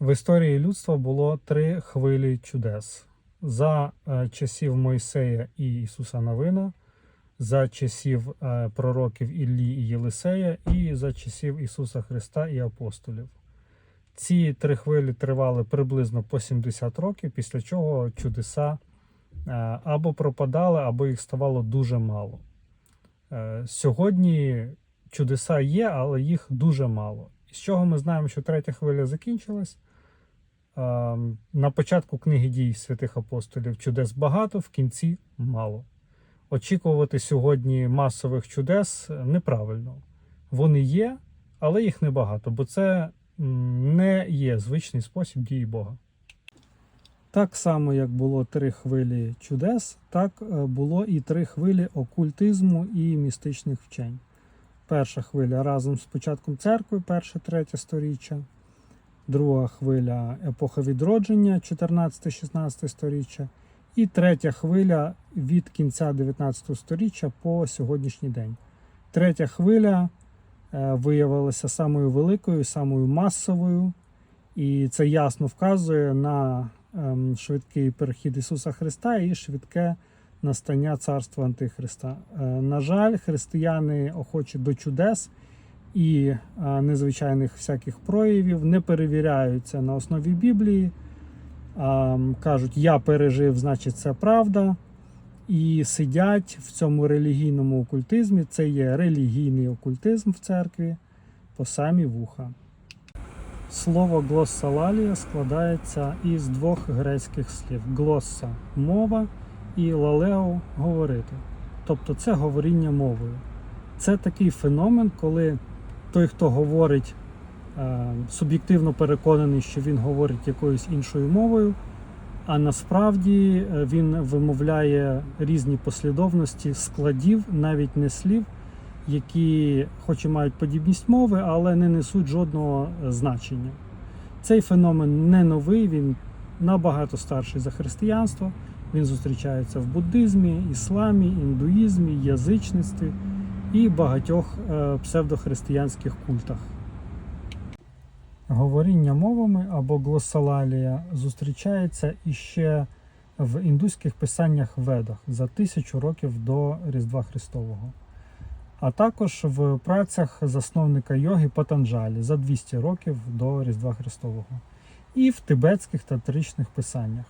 В історії людства було три хвилі чудес за е, часів Мойсея і Ісуса Новина, за часів е, пророків Іллі і Єлисея, і за часів Ісуса Христа і апостолів. Ці три хвилі тривали приблизно по 70 років, після чого чудеса е, або пропадали, або їх ставало дуже мало. Сьогодні чудеса є, але їх дуже мало. І з чого ми знаємо, що третя хвиля закінчилась? Е, На початку книги дій святих апостолів чудес багато, в кінці мало. Очікувати сьогодні масових чудес неправильно. Вони є, але їх небагато, бо це не є звичний спосіб дії Бога. Так само, як було три хвилі чудес, так е, було і три хвилі окультизму і містичних вчень. Перша хвиля разом з початком церкви, перше третє сторіччя. Друга хвиля епоха відродження, 14-16 сторіччя. І третя хвиля від кінця 19 століття по сьогоднішній день. Третя хвиля е, виявилася самою великою, самою масовою, і це ясно вказує на ем, швидкий перехід Ісуса Христа і швидке настання царства Антихриста. Е, На жаль, християни охочі до чудес і е, незвичайних всяких проявів не перевіряються на основі Біблії. Кажуть, я пережив, значить, це правда. І сидять в цьому релігійному окультизмі. Це є релігійний окультизм в церкві по самі вуха. Слово глоссалалія складається із двох грецьких слів: глосса мова і лалео говорити. Тобто це говоріння мовою. Це такий феномен, коли той, хто говорить, е, суб'єктивно переконаний, що він говорить якоюсь іншою мовою, а насправді е, він вимовляє різні послідовності складів, навіть не слів, які, хоч і мають подібність мови, але не несуть жодного е, значення. Цей феномен не новий, він набагато старший за християнство. Він зустрічається в буддизмі, ісламі, індуїзмі, язичництві і багатьох е, псевдохристиянських культах. Говоріння мовами або глосалалія зустрічається іще в індуських писаннях Ведах за тисячу років до Різдва Христового, а також в працях засновника йоги Патанджалі за 200 років до Різдва Христового, і в тибетських тантричних писаннях.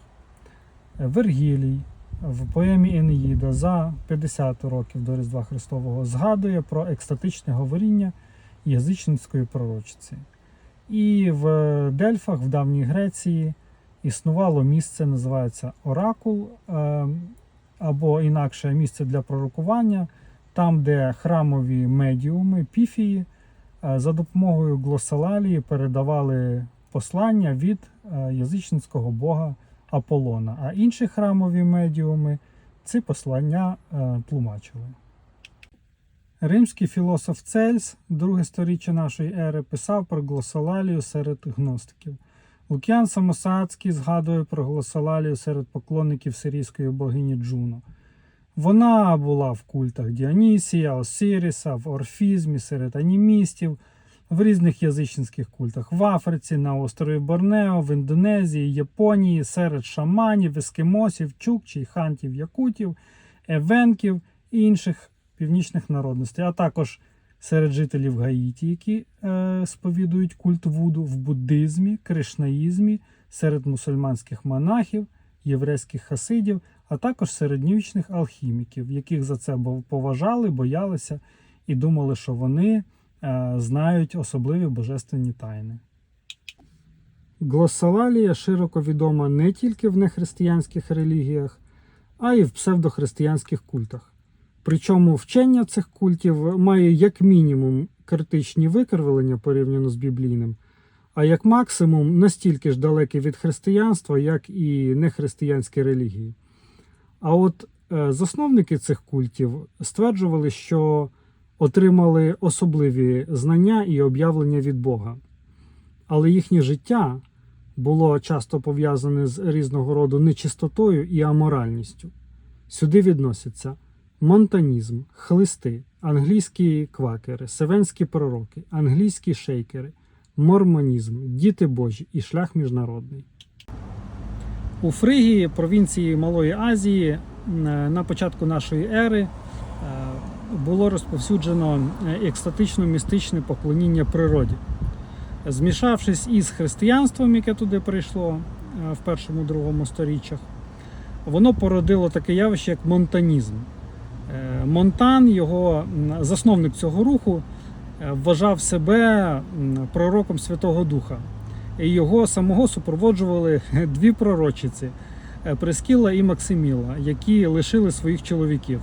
Вергілій в поемі Енеїда за 50 років до Різдва Христового згадує про екстатичне говоріння язичницької пророчиці. І в Дельфах, в давній Греції, існувало місце, називається Оракул, е, або інакше місце для пророкування, там, де храмові медіуми, піфії, е, за допомогою глосалалії передавали послання від е, язичницького бога Аполлона, а інші храмові медіуми ці послання е, тлумачили. Римський філософ Цельс, друге сторіччя нашої ери, писав про глосолалію серед гностиків. Лук'ян Самосадський згадує про глосолалію серед поклонників сирійської богині Джуно. Вона була в культах Діонісія, Осиріса, в орфізмі, серед анімістів, в різних язичницьких культах. В Африці, на острові Борнео, в Індонезії, Японії, серед шаманів, ескімосів, чукчій, хантів, якутів, евенків і інших північних народностей, а також серед жителів Гаїті, які е, сповідують культ Вуду в буддизмі, кришнаїзмі, серед мусульманських монахів, єврейських хасидів, а також середньовічних алхіміків, яких за це поважали, боялися і думали, що вони знають особливі божественні тайни. Глосалалія широко відома не тільки в нехристиянських релігіях, а й в псевдохристиянських культах. Причому вчення цих культів має як мінімум критичні викривлення порівняно з біблійним, а як максимум настільки ж далекі від християнства, як і нехристиянські релігії. А от е, засновники цих культів стверджували, що отримали особливі знання і об'явлення від Бога. Але їхнє життя було часто пов'язане з різного роду нечистотою і аморальністю. Сюди відносяться монтанізм, хлисти, англійські квакери, севенські пророки, англійські шейкери, мормонізм, діти Божі і шлях міжнародний. У Фригії, провінції Малої Азії, на початку нашої ери було розповсюджено екстатично-містичне поклоніння природі. Змішавшись із християнством, яке туди прийшло е, в першому другому сторіччях, воно породило таке явище, як монтанізм. Е, Монтан, його засновник цього руху, е, вважав себе пророком Святого Духа. І його самого супроводжували дві пророчиці Прескіла і Максиміла, які лишили своїх чоловіків.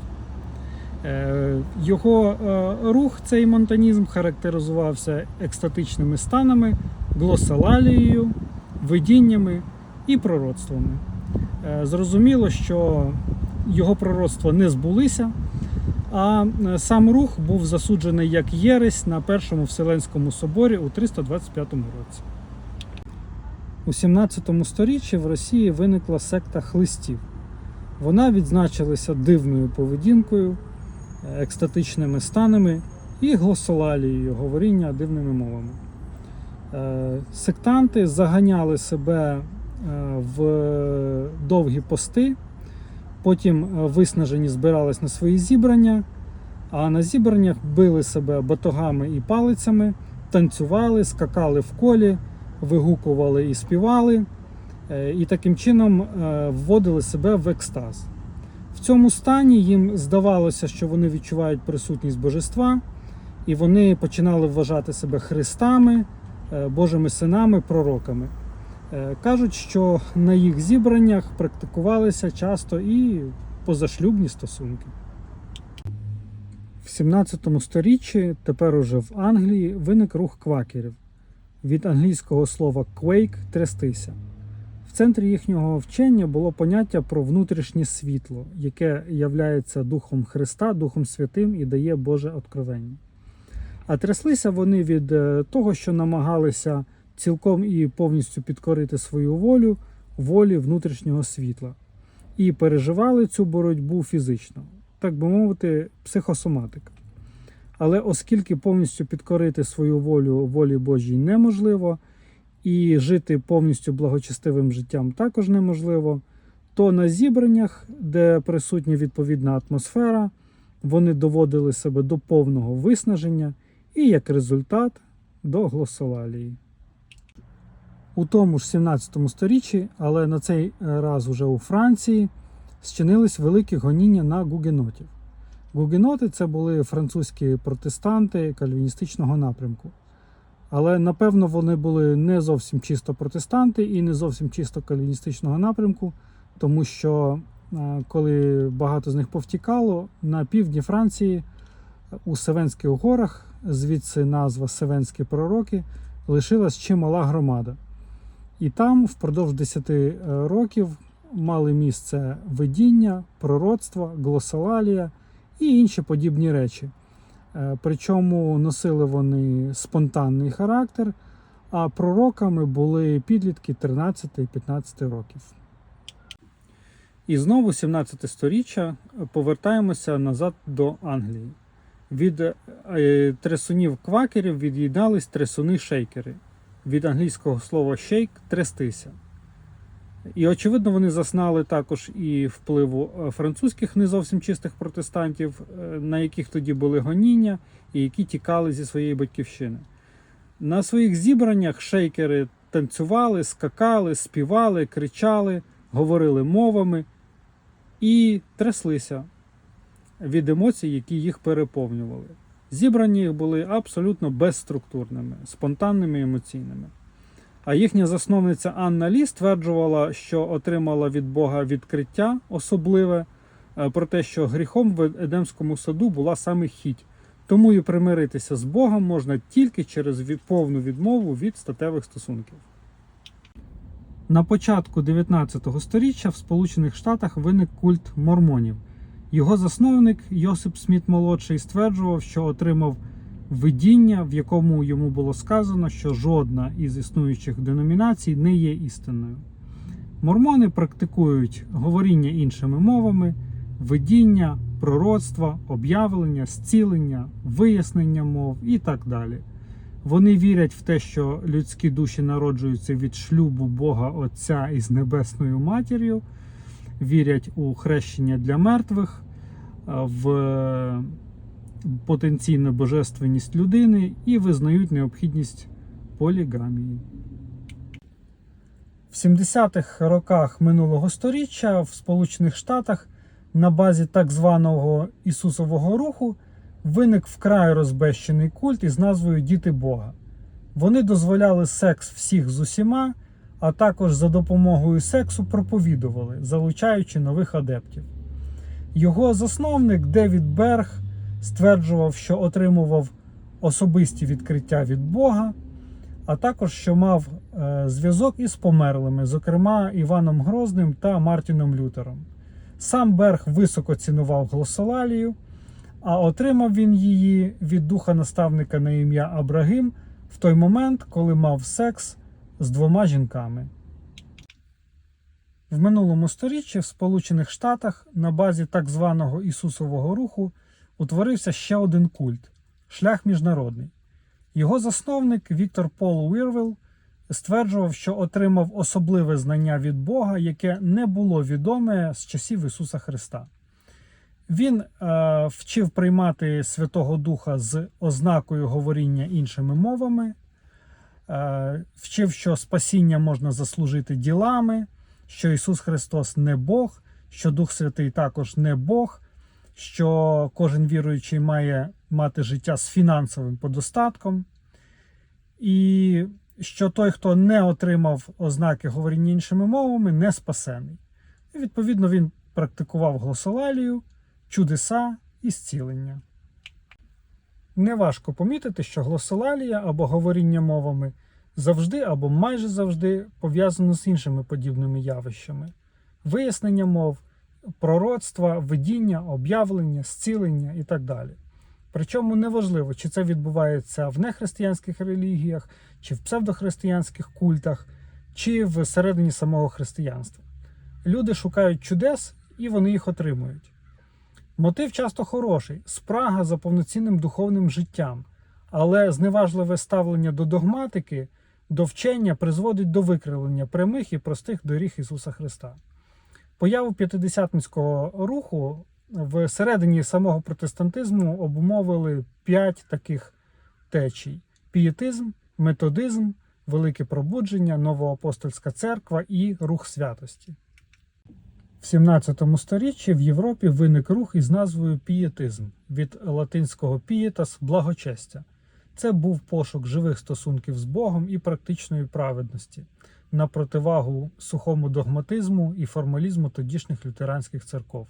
Е, Його е, рух, цей монтанізм, характеризувався екстатичними станами, глосалалією, видіннями і пророцтвами. Е, Зрозуміло, що його пророцтва не збулися, а сам рух був засуджений як єресь на Першому Вселенському соборі у 325 році. У 17 сторіччі в Росії виникла секта хлистів. Вона відзначилася дивною поведінкою, екстатичними станами і глосолалією, говоріння дивними мовами. Е, Сектанти заганяли себе е, в довгі пости, потім е, виснажені збирались на свої зібрання, а на зібраннях били себе батогами і палицями, танцювали, скакали в колі, вигукували і співали, і таким чином вводили себе в екстаз. Цьому стані їм здавалося, що вони відчувають присутність божества, і вони починали вважати себе христами, е, Божими синами, пророками. Е, Кажуть, що на їх зібраннях практикувалися часто і позашлюбні стосунки. В 17 сторіччі, тепер уже в Англії, виник рух квакерів від англійського слова quake трястися. Центрі їхнього вчення було поняття про внутрішнє світло, яке являється Духом Христа, Духом Святим і дає Боже откровення. А тряслися вони від е, того, що намагалися цілком і повністю підкорити свою волю волі внутрішнього світла, і переживали цю боротьбу фізично, так би мовити, психосоматика. Але оскільки повністю підкорити свою волю волі Божій неможливо, і жити повністю благочестивим життям також неможливо, то на зібраннях, де присутня відповідна атмосфера, вони доводили себе до повного виснаження і як результат до глосолалії. У тому ж 17 сторіччі, але на цей раз уже у Франції, зчинились великі гоніння на гугенотів. Гугеноти це були французькі протестанти кальвіністичного напрямку. Але напевно вони були не зовсім чисто протестанти і не зовсім чисто кальвіністичного напрямку, тому що е, коли багато з них повтікало, на півдні Франції у Севенських горах, звідси назва Севенські пророки, лишилась чимала громада. І там впродовж 10 років мали місце видіння, пророцтва, глосолалія і інші подібні речі. Е, Причому носили вони спонтанний характер, а пророками були підлітки 13-15 років. І знову 17 сторіччя повертаємося назад до Англії. Від е, тресунів квакерів від'єднались тресуни-шейкери. Від англійського слова шейк трястися. І очевидно, вони зазнали також і впливу е, французьких не зовсім чистих протестантів, е, на яких тоді були гоніння, і які тікали зі своєї батьківщини. На своїх зібраннях шейкери танцювали, скакали, співали, кричали, говорили мовами і тряслися від емоцій, які їх переповнювали. Зібрані їх були абсолютно безструктурними, спонтанними емоційними. А їхня засновниця Анна Лі стверджувала, що отримала від Бога відкриття особливе е, про те, що гріхом в Едемському саду була саме хіть. Тому і примиритися з Богом можна тільки через повну відмову від статевих стосунків. На початку 19 століття в Сполучених Штатах виник культ мормонів. Його засновник Йосип Сміт молодший стверджував, що отримав видіння, в якому йому було сказано, що жодна із існуючих деномінацій не є істинною. Мормони практикують говоріння іншими мовами, видіння, пророцтва, об'явлення, зцілення, вияснення мов і так далі. Вони вірять в те, що людські душі народжуються від шлюбу Бога Отця із Небесною Матір'ю, вірять у хрещення для мертвих, е, в потенційну божественність людини і визнають необхідність полігамії. В 70-х роках минулого століття в Сполучених Штатах на базі так званого Ісусового руху виник вкрай розбещений культ із назвою Діти Бога. Вони дозволяли секс всіх з усіма, а також за допомогою сексу проповідували, залучаючи нових адептів. Його засновник Девід Берг стверджував, що отримував особисті відкриття від Бога, а також що мав е, зв'язок із померлими, зокрема Іваном Грозним та Мартіном Лютером. Сам Берг високо цінував глосолалію, а отримав він її від духа наставника на ім'я Абрагим в той момент, коли мав секс з двома жінками. В минулому сторіччі в Сполучених Штатах на базі так званого Ісусового руху утворився ще один культ шлях міжнародний. Його засновник Віктор Пол Уірвел стверджував, що отримав особливе знання від Бога, яке не було відоме з часів Ісуса Христа. Він е, вчив приймати Святого Духа з ознакою говоріння іншими мовами, е, вчив, що спасіння можна заслужити ділами, що Ісус Христос не Бог, що Дух Святий також не Бог, що кожен віруючий має мати життя з фінансовим подостатком, і що той, хто не отримав ознаки говоріння іншими мовами, не спасений. І відповідно він практикував глосолалію, чудеса і зцілення. Неважко помітити, що глосолалія або говоріння мовами завжди або майже завжди пов'язано з іншими подібними явищами: вияснення мов, пророцтва, видіння, об'явлення, зцілення і так далі. Причому неважливо, чи це відбувається в нехристиянських релігіях, чи в псевдохристиянських культах, чи всередині самого християнства. Люди шукають чудес і вони їх отримують. Мотив часто хороший спрага за повноцінним духовним життям, але зневажливе ставлення до догматики, до вчення призводить до викривлення прямих і простих доріг Ісуса Христа. Появу п'ятидесятницького руху всередині самого протестантизму обумовили п'ять таких течій: пієтизм, методизм, велике пробудження, новоапостольська церква і рух святості. В 17 сторіччі в Європі виник рух із назвою пієтизм від латинського пієтас благочестя. Це був пошук живих стосунків з Богом і практичної праведності на противагу сухому догматизму і формалізму тодішніх лютеранських церков.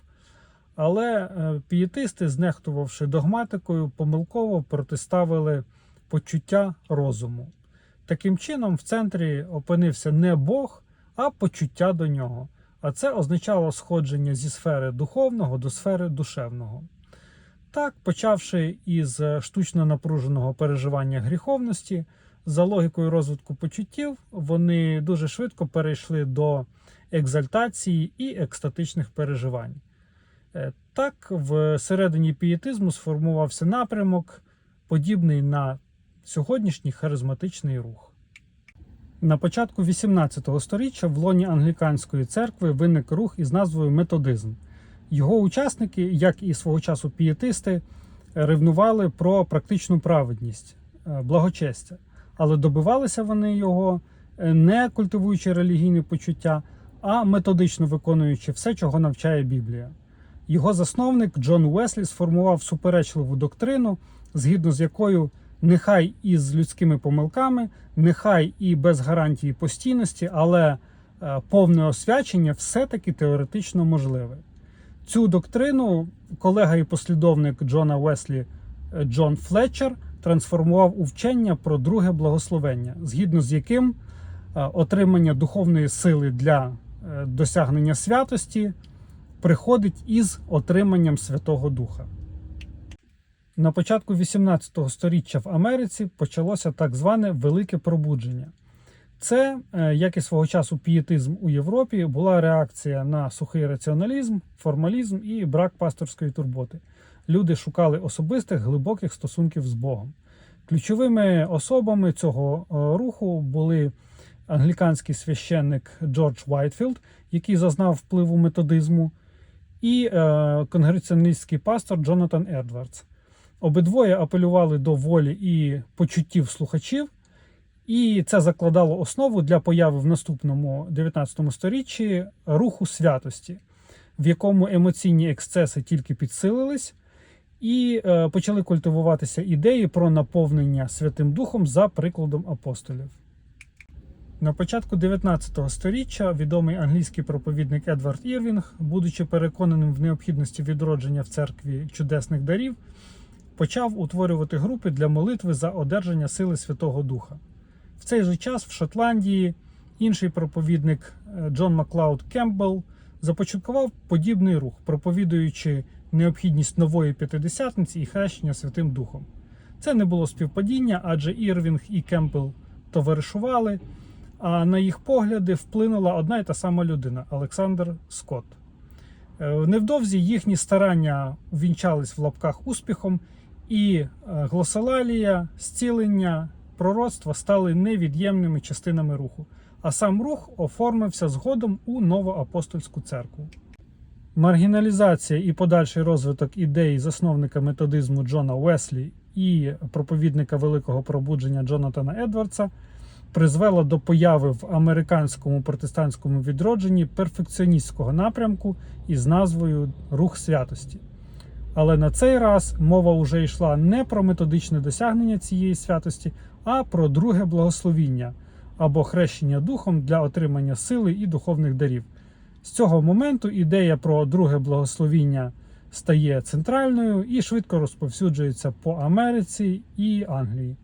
Але е, пієтисти, знехтувавши догматикою, помилково протиставили почуття розуму. Таким чином, в центрі опинився не Бог, а почуття до нього. А це означало сходження зі сфери духовного до сфери душевного. Так, почавши із штучно напруженого переживання гріховності, за логікою розвитку почуттів, вони дуже швидко перейшли до екзальтації і екстатичних переживань. Е, Так, в середині пієтизму сформувався напрямок, подібний на сьогоднішній харизматичний рух. На початку 18 століття в лоні англіканської церкви виник рух із назвою Методизм. Його учасники, як і свого часу пієтисти, ревнували про практичну праведність, е, благочестя. Але добивалися вони його е, не культивуючи релігійне почуття, а методично виконуючи все, чого навчає Біблія. Його засновник Джон Уеслі сформував суперечливу доктрину, згідно з якою нехай із людськими помилками, нехай і без гарантії постійності, але е, повне освячення все-таки теоретично можливе. Цю доктрину колега і послідовник Джона Уеслі е, Джон Флетчер трансформував у вчення про друге благословення, згідно з яким е, отримання духовної сили для досягнення святості приходить із отриманням Святого Духа. На початку 18 століття в Америці почалося так зване Велике пробудження. Це, е, як і свого часу пієтизм у Європі, була реакція на сухий раціоналізм, формалізм і брак пасторської турботи. Люди шукали особистих глибоких стосунків з Богом. Ключовими особами цього е, руху були англіканський священник Джордж Вайтфілд, який зазнав впливу методизму, і е, конгреціоналістський пастор Джонатан Едвардс. Обидвоє апелювали до волі і почуттів слухачів, і це закладало основу для появи в наступному 19 сторіччі руху святості, в якому емоційні ексцеси тільки підсилились, і е, почали культивуватися ідеї про наповнення Святим Духом за прикладом апостолів. На початку 19 століття відомий англійський проповідник Едвард Ірвінг, будучи переконаним в необхідності відродження в церкві чудесних дарів, почав утворювати групи для молитви за одержання сили Святого Духа. В цей же час в Шотландії інший проповідник е, Джон Маклауд Кемпбелл започаткував подібний рух, проповідуючи необхідність нової п'ятидесятниці і хрещення Святим Духом. Це не було співпадіння, адже Ірвінг і Кемпбелл товаришували, а на їх погляди вплинула одна й та сама людина Олександр Скотт. Е, Невдовзі їхні старання увінчались в лапках успіхом, і е, глосолалія, зцілення, пророцтва стали невід'ємними частинами руху, а сам рух оформився згодом у новоапостольську церкву. Маргіналізація і подальший розвиток ідей засновника методизму Джона Уеслі і проповідника великого пробудження Джонатана Едвардса призвела до появи в американському протестантському відродженні перфекціоністського напрямку із назвою Рух святості. Але на цей раз мова вже йшла не про методичне досягнення цієї святості, а про друге благословіння або хрещення духом для отримання сили і духовних дарів. З цього моменту ідея про друге благословіння стає центральною і швидко розповсюджується по Америці і Англії.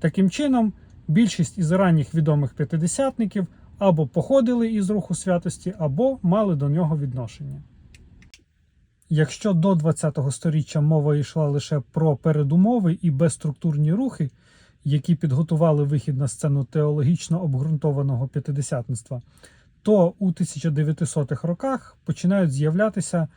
Таким чином, більшість із ранніх відомих п'ятидесятників або походили із руху святості, або мали до нього відношення. Якщо до ХХ століття мова йшла лише про передумови і безструктурні рухи, які підготували вихід на сцену теологічно обґрунтованого п'ятидесятництва, то у 1900-х роках починають з'являтися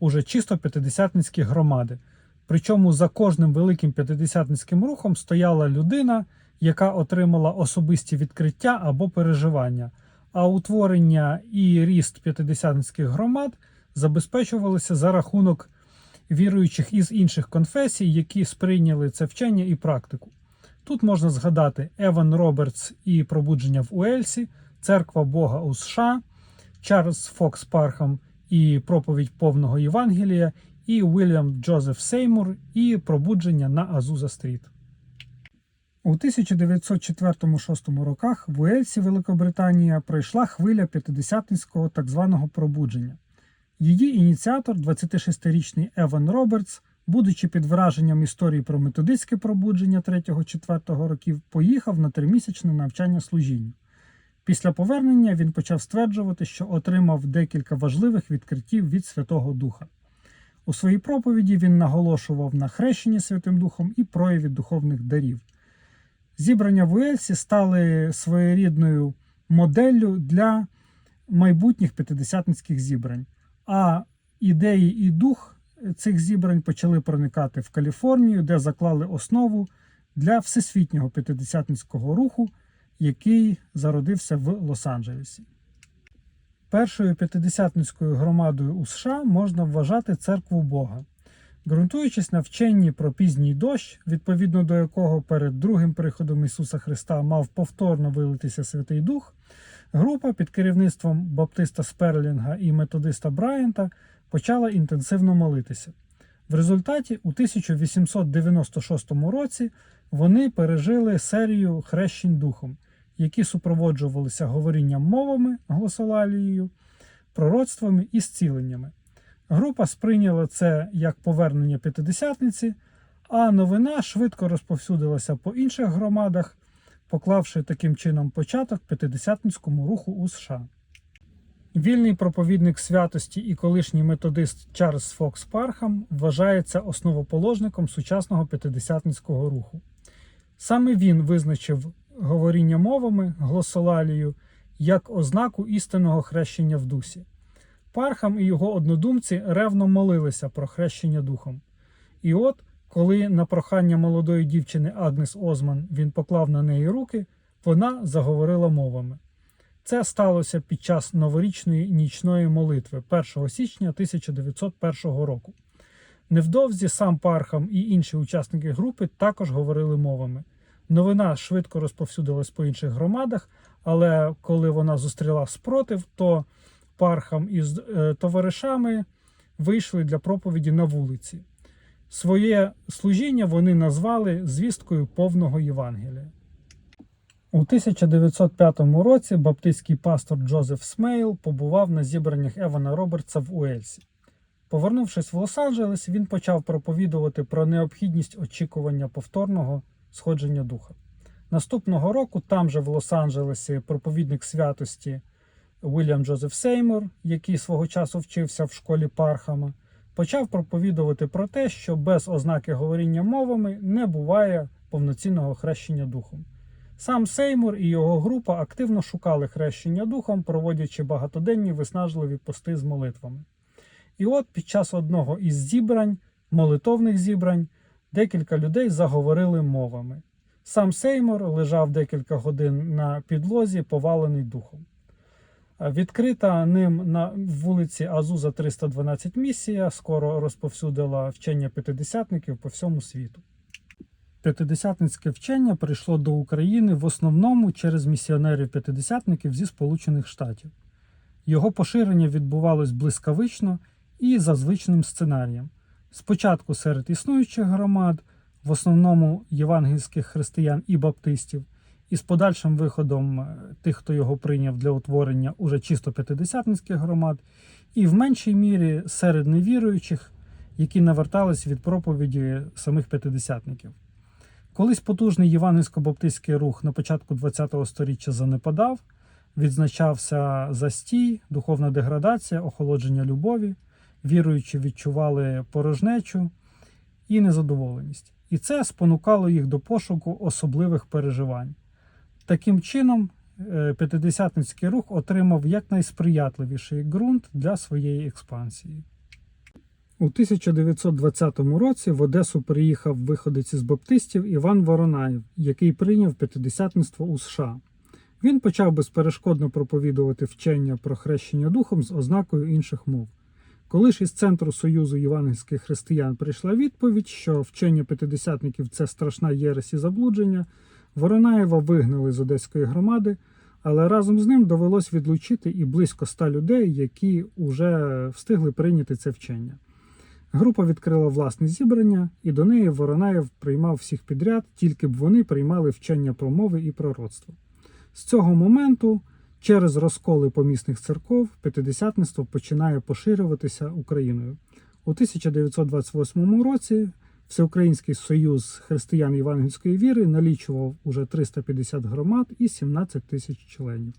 уже чисто п'ятидесятницькі громади. Причому за кожним великим п'ятидесятницьким рухом стояла людина, яка отримала особисті відкриття або переживання, а утворення і ріст п'ятидесятницьких громад забезпечувалися за рахунок віруючих із інших конфесій, які сприйняли це вчення і практику. Тут можна згадати Еван Робертс і пробудження в Уельсі, Церква Бога у США, Чарльз Фокс Пархам і проповідь повного Євангелія, і Уільям Джозеф Сеймур і пробудження на Азуза Стріт. У 1904-6 роках в Уельсі Великобританія пройшла хвиля п'ятидесятницького так званого пробудження. Її ініціатор, 26-річний Еван Робертс, будучи під враженням історії про методистське пробудження 3-4 років, поїхав на тримісячне навчання служінню. Після повернення він почав стверджувати, що отримав декілька важливих відкриттів від Святого Духа. У своїй проповіді він наголошував на хрещенні Святим Духом і прояві духовних дарів. Зібрання в Уельсі стали своєрідною моделлю для майбутніх п'ятидесятницьких зібрань. А ідеї і дух цих зібрань почали проникати в Каліфорнію, де заклали основу для всесвітнього п'ятидесятницького руху, який зародився в Лос-Анджелесі. Першою п'ятидесятницькою громадою у США можна вважати церкву Бога. Ґрунтуючись на вченні про пізній дощ, відповідно до якого перед другим приходом Ісуса Христа мав повторно вилитися Святий Дух, група під керівництвом Баптиста Сперлінга і методиста Брайанта почала інтенсивно молитися. В результаті у 1896 році вони пережили серію хрещень духом, які супроводжувалися говорінням мовами глосолалією, пророцтвами і зціленнями. Група сприйняла це як повернення п'ятидесятниці, а новина швидко розповсюдилася по інших громадах, поклавши таким чином початок п'ятидесятницькому руху у США. Вільний проповідник святості і колишній методист Чарльз Фокс Пархам вважається основоположником сучасного п'ятидесятницького руху. Саме він визначив говоріння мовами глосолалію як ознаку істинного хрещення в дусі. Пархам і його однодумці ревно молилися про хрещення духом. І от, Коли на прохання молодої дівчини Агнес Озман він поклав на неї руки, вона заговорила мовами. Це сталося під час новорічної нічної молитви 1 січня 1901 року. Невдовзі сам Пархам і інші учасники групи також говорили мовами. Новина швидко розповсюдилась по інших громадах, але коли вона зустріла спротив, то Пархам із е, товаришами вийшли для проповіді на вулиці. Своє служіння вони назвали звісткою повного Євангелія. У 1905 році баптистський пастор Джозеф Смейл побував на зібраннях Евана Робертса в Уельсі. Повернувшись в Лос-Анджелес, він почав проповідувати про необхідність очікування повторного сходження духа. Наступного року, там же в Лос-Анджелесі, проповідник святості Уільям Джозеф Сеймур, який свого часу вчився в школі Пархама, почав проповідувати про те, що без ознаки говоріння мовами не буває повноцінного хрещення духом. Сам Сеймур і його група активно шукали хрещення духом, проводячи багатоденні виснажливі пости з молитвами. І от під час одного із зібрань, молитовних зібрань, декілька людей заговорили мовами. Сам Сеймур лежав декілька годин на підлозі, повалений духом. Відкрита ним на вулиці Азуза 312 місія скоро розповсюдила вчення п'ятидесятників по всьому світу. П'ятидесятницьке вчення прийшло до України в основному через місіонерів-п'ятидесятників зі Сполучених Штатів. Його поширення відбувалось блискавично і за звичним сценарієм. Спочатку серед існуючих громад, в основному євангельських християн і баптистів, і з подальшим виходом е, тих, хто його прийняв для утворення уже чисто п'ятидесятницьких громад, і в меншій мірі серед невіруючих, які навертались від проповіді самих п'ятидесятників. Колись потужний євангельсько-баптистський рух на початку ХХ століття занепадав, відзначався застій, духовна деградація, охолодження любові, віруючі відчували порожнечу і незадоволеність. І це спонукало їх до пошуку особливих переживань. Таким чином, е, п'ятидесятницький рух отримав якнайсприятливіший ґрунт для своєї експансії. У 1920 році в Одесу приїхав виходець із баптистів Іван Воронаєв, який прийняв п'ятидесятництво у США. Він почав безперешкодно проповідувати вчення про хрещення духом з ознакою інших мов. Коли ж із центру Союзу євангельських християн прийшла відповідь, що вчення п'ятидесятників це страшна єресь і заблудження, Воронаєва вигнали з одеської громади, але разом з ним довелось відлучити і близько ста людей, які вже встигли прийняти це вчення. Група відкрила власне зібрання, і до неї Воронаєв приймав всіх підряд, тільки б вони приймали вчення про мови і пророцтво. З цього моменту, через розколи помісних церков, п'ятидесятництво починає поширюватися Україною. У 1928 році Всеукраїнський союз християн євангельської віри налічував уже 350 громад і 17 тисяч членів.